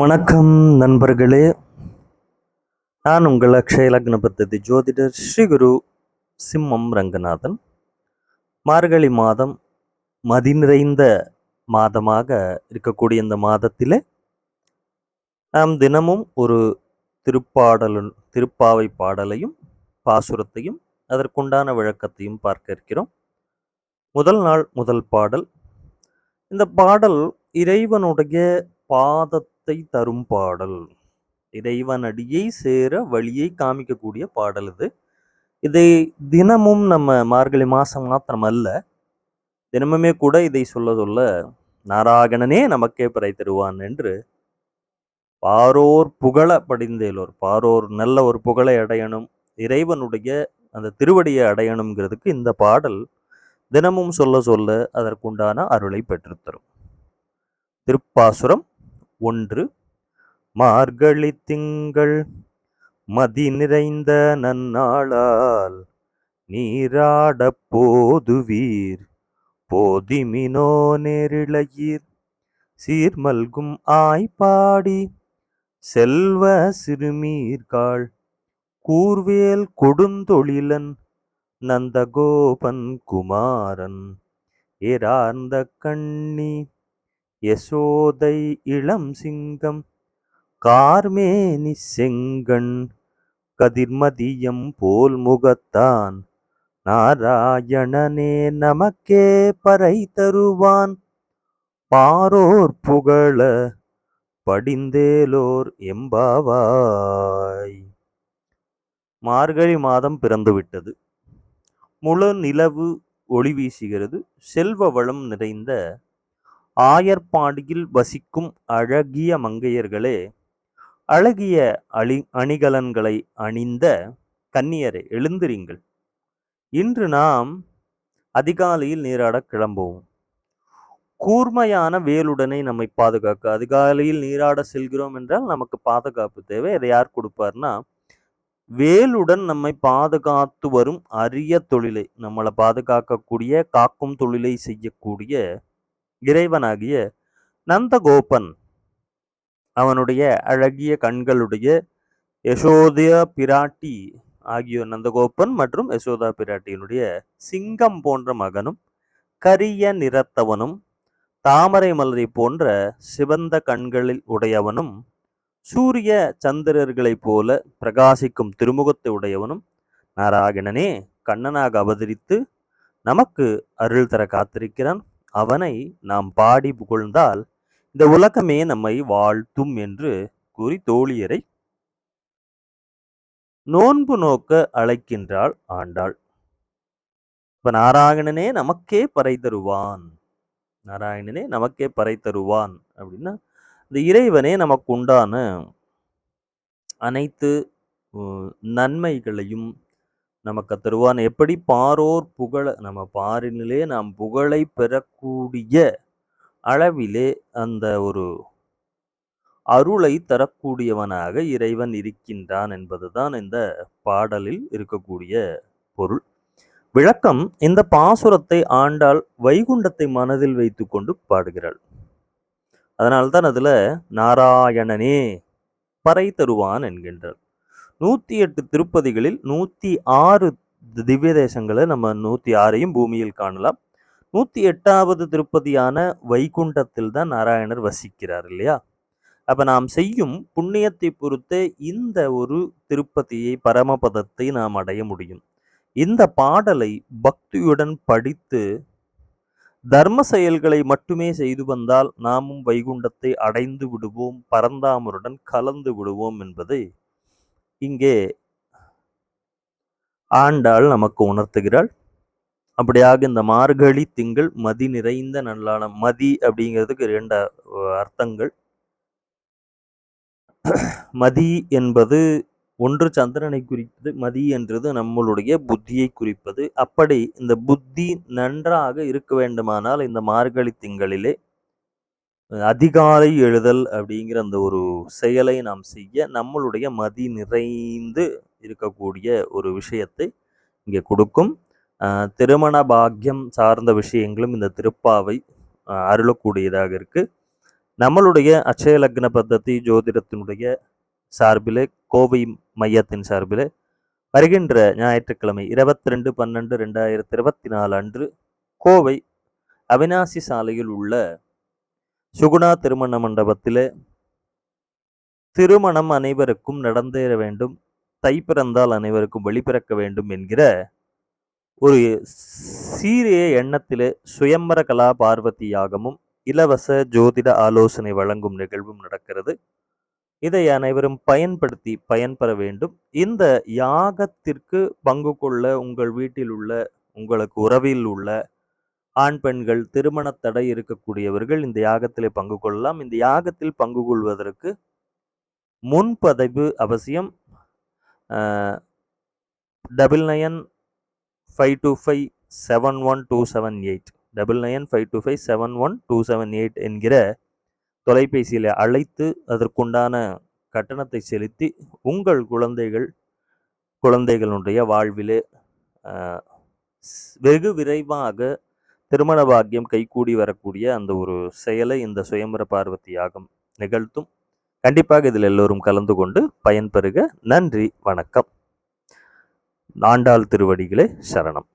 வணக்கம் நண்பர்களே. நான் உங்கள் அக்ஷய லக்ன பத்ததி ஜோதிடர் ஸ்ரீ குரு சிம்மம் ரங்கநாதன். மார்கழி மாதம் மதி நிறைந்த மாதமாக இருக்கக்கூடிய இந்த மாதத்திலே நாம் தினமும் ஒரு திருப்பாடலும் திருப்பாவை பாடலையும் பாசுரத்தையும் அதற்குண்டான விளக்கத்தையும் பார்க்க இருக்கிறோம். முதல் நாள் முதல் பாடல். இந்த பாடல் இறைவனுடைய பாதத்தை தரும் பாடல். இறைவனடியை சேர வழியை காமிக்கக்கூடிய பாடல் இது. இதை தினமும் நம்ம மார்கழி மாதம் மாத்திரம் அல்ல தினமுமே கூட இதை சொல்ல சொல்ல நாராகணனே நமக்கே பிறை தருவான் என்று பாரோர் புகழ படிந்தேலோர் பாரோர் நல்ல ஒரு புகழை அடையணும் இறைவனுடைய அந்த திருவடியை அடையணுங்கிறதுக்கு இந்த பாடல் தினமும் சொல்ல சொல்ல அதற்குண்டான அருளை பெற்றுத்தரும். திருப்பாசுரம் ஒன்று. மார்கழி திங்கள் மதி நிறைந்த நன்னாளால் நீராடப் போதுவீர் போதிமினோ நேரிழையீர். சீர்மல்கும் ஆய்ப்பாடி செல்வ சிறுமீர்காள். கூர்வேல் கொடுந்தொழிலன் நந்தகோபன் குமாரன். ஏரார்ந்த கண்ணி யசோதை இளம் சிங்கம் கார்மேனி செங்கண் கதிர்மதியம் போல் முகத்தான் நாராயணனே நமக்கே பறை தருவான். பாரோர் புகழ படிந்தேலோர் எம்பாவாய். மார்கழி மாதம் பிறந்துவிட்டது. முழு நிலவு ஒளி வீசுகிறது. செல்வ வளம் நிறைந்த ஆயர்பாடியில் வசிக்கும் அழகிய மங்கையர்களே அழகிய அழி அணிகலன்களை அணிந்த கன்னியரை எழுந்திருங்கள். இன்று நாம் அதிகாலையில் நீராட கிளம்புவோம். கூர்மையான வேலுடனே நம்மை பாதுகாக்க அதிகாலையில் நீராட செல்கிறோம் என்றால் நமக்கு பாதுகாப்பு தேவை. அதை யார் கொடுப்பார்னா வேலுடன் நம்மை பாதுகாத்து வரும் அரிய தொழிலை நம்மளை பாதுகாக்கக்கூடிய காக்கும் தொழிலை செய்யக்கூடிய இறைவனாகிய நந்தகோபன் அவனுடைய அழகிய கண்களுடைய யசோதியா பிராட்டி ஆகியோர் நந்தகோபன் மற்றும் யசோதா பிராட்டியினுடைய சிங்கம் போன்ற மகனும் கரிய நிறத்தவனும் தாமரை மலரை போன்ற சிவந்த கண்களில் உடையவனும் சூரிய சந்திரர்களைப் போல பிரகாசிக்கும் திருமுகத்தை உடையவனும் நாராயணனே கண்ணனாக அவதரித்து நமக்கு அருள் தர காத்திருக்கிறான். அவனை நாம் பாடி புகழ்ந்தால் இந்த உலகமே நம்மை வாழ்த்தும் என்று கூறி தோழியரை நோன்பு நோக்க அழைக்கின்றாள் ஆண்டாள். இப்ப நாராயணனே நமக்கே பறை தருவான். நாராயணனே நமக்கே பறை தருவான் அப்படின்னா இந்த இறைவனே நமக்கு உண்டான அனைத்து நன்மைகளையும் நமக்கு தருவான் எப்படி பாரோர் புகழ நம்ம பாரினிலே நாம் புகழை பெறக்கூடிய அளவிலே அந்த ஒரு அருளை தரக்கூடியவனாக இறைவன் இருக்கின்றான் என்பதுதான் இந்த பாடலில் இருக்கக்கூடிய பொருள். விளக்கம் இந்த பாசுரத்தை ஆண்டால் வைகுண்டத்தை மனதில் வைத்துக்கொண்டு பாடுகிறாள். அதனால்தான் அதில் நாராயணனே பறை தருவான் என்கின்றாள். நூற்றி எட்டு திருப்பதிகளில் நூற்றி ஆறு திவ்ய தேசங்களை நம்ம நூற்றி ஆறையும் பூமியில் காணலாம். நூற்றி எட்டாவது திருப்பதியான வைகுண்டத்தில் தான் நாராயணர் வசிக்கிறார் இல்லையா? அப்போ நாம் செய்யும் புண்ணியத்தை பொறுத்தே இந்த ஒரு திருப்பதியை பரமபதத்தை நாம் அடைய முடியும். இந்த பாடலை பக்தியுடன் படித்து தர்ம செயல்களை மட்டுமே செய்து வந்தால் நாமும் வைகுண்டத்தை அடைந்து விடுவோம் பரந்தாமருடன் கலந்து விடுவோம் என்பதை இங்கே ஆண்டாள் நமக்கு உணர்த்துகிறாள். அப்படியாக இந்த மார்கழி திங்கள் மதி நிறைந்த நல்லாளம் மதி அப்படிங்கிறதுக்கு இரண்டு அர்த்தங்கள். மதி என்பது ஒன்று சந்திரனை குறிப்பது மதி என்றது நம்மளுடைய புத்தியை குறிப்பது. அப்படி இந்த புத்தி நன்றாக இருக்க வேண்டுமானால் இந்த மார்கழி திங்களிலே அதிகாலை எழுதல் அப்படிங்கிற அந்த ஒரு செயலை நாம் செய்ய நம்மளுடைய மதி நிறைந்து இருக்கக்கூடிய ஒரு விஷயத்தை இங்கே கொடுக்கும். திருமண பாக்கியம் சார்ந்த விஷயங்களும் இந்த திருப்பாவை அருளக்கூடியதாக இருக்குது நம்மளுடைய அச்சய லக்ன பத்ததி ஜோதிடத்தினுடைய சார்பிலே கோவை மையத்தின் சார்பிலே வருகின்ற ஞாயிற்றுக்கிழமை இருபத்தி ரெண்டு பன்னெண்டு ரெண்டாயிரத்தி இருபத்தி நாலு அன்று கோவை அவினாசி சாலையில் உள்ள சுகுணா திருமண மண்டபத்தில் திருமணம் அனைவருக்கும் நடந்தேற வேண்டும் தை பிறந்தால் அனைவருக்கும் வெளிப்பிறக்க வேண்டும் என்கிற ஒரு சீரிய எண்ணத்திலே சுயம்பர கலா பார்வதி யாகமும் இலவச ஜோதிட ஆலோசனை வழங்கும் நிகழ்வும் நடக்கிறது. இதை அனைவரும் பயன்படுத்தி பயன்பெற வேண்டும். இந்த யாகத்திற்கு பங்கு கொள்ள உங்கள் வீட்டில் உள்ள உங்களுக்கு உறவில் உள்ள ஆண் பெண்கள் திருமண தடை இருக்கக்கூடியவர்கள் இந்த யாகத்திலே பங்கு கொள்ளலாம். இந்த யாகத்தில் பங்கு கொள்வதற்கு முன்பதிவு அவசியம். Double nine five two five seven one two seven eight double nine five two five seven one two seven eight என்கிற தொலைபேசியில் அழைத்து அதற்குண்டான கட்டணத்தை செலுத்தி உங்கள் குழந்தைகள் குழந்தைகளுடைய வாழ்விலே வெகு விரைவாக திருமண பாக்கியம் கைகூடி வரக்கூடிய அந்த ஒரு செயலை இந்த சுயம்பர பார்வதி யாகம் நிகழ்த்தும். கண்டிப்பாக இதில் எல்லோரும் கலந்து கொண்டு பயன்பெறுக. நன்றி வணக்கம். நாண்டாள் திருவடிகளே சரணம்.